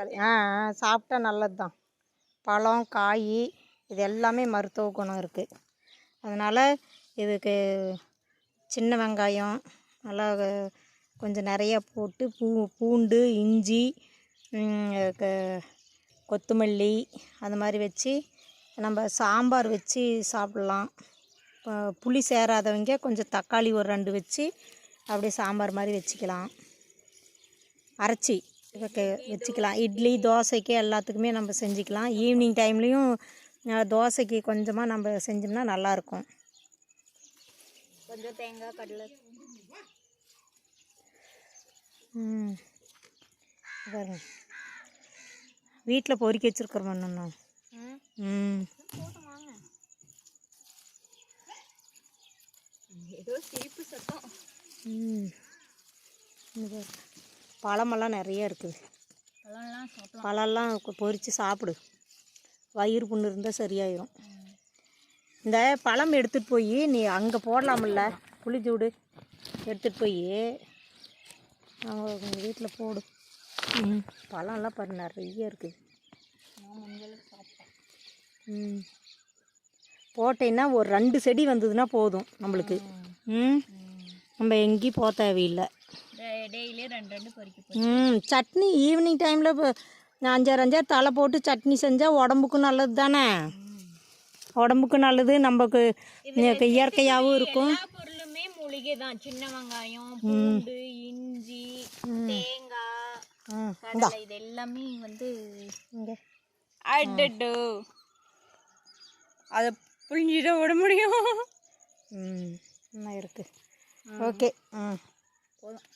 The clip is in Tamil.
தக்காளி. ஆ சாப்பிட்டா நல்லது தான் பழம் காய் இது எல்லாமே மருத்துவ குணம் இருக்குது அதனால் இதுக்கு சின்ன வெங்காயம் நல்லா கொஞ்சம் நிறையா போட்டு பூ பூண்டு இஞ்சி க- கொத்தமல்லி அது மாதிரி வச்சு நம்ம சாம்பார் வச்சு சாப்பிட்லாம். இப்போ புளி சேராதவங்க கொஞ்சம் தக்காளி ஒரு ரெண்டு வச்சு அப்படியே சாம்பார் மாதிரி வச்சுக்கலாம். அரைச்சி. வச்சுக்கலாம். இட்லி தோசைக்கு எல்லாத்துக்குமே நம்ம செஞ்சுக்கலாம். ஈவினிங் டைம்லேயும் தோசைக்கு கொஞ்சமாக நம்ம செஞ்சோம்னா நல்லாயிருக்கும் கொஞ்சம் தேங்காய் கடலை. ம். பாருங்க. வீட்டில் பொறுக்கி வச்சுருக்குற மண்ணா ம். ஏதோ சிரிப்பு சத்தம். ம். பழமெல்லாம் நிறைய இருக்குது. பழம்லாம் பொரிச்சு சாப்பிடு. வயிறு புண்ணு இருந்தால் சரியாயிரும். இந்த பழம் எடுத்துகிட்டு போய் நீ அங்கே போடலாம்ல புளிச்சூடு எடுத்துகிட்டு போய் அவங்க உங்கள் வீட்டில் போடு. ம். பழம்லாம் பாரு நிறைய இருக்குது. ம். போட்டேன்னா ஒரு ரெண்டு செடி வந்ததுன்னா போதும் நம்மளுக்கு. ம். நம்ம எங்கேயும் போக தேவையில்லை. டெய்லியே ரெண்டு ரெண்டு பறிக்க ம் சட்னி ஈவினிங் டைமில் இப்போ அஞ்சாறு அஞ்சாறு தலை போட்டு சட்னி செஞ்சால் உடம்புக்கும் நல்லது தானே? உடம்புக்கும் நல்லது நமக்கு இயற்கையாகவும் இருக்கும். பொருளுமே மூலிகை தான். சின்ன வெங்காயம் பூண்டு இஞ்சி தேங்காய் இது எல்லாமே வந்து அடடோ அதை புழிஞ்சிட விட முடியும். ம் என்ன இருக்குது ஓகே ம். போதும்.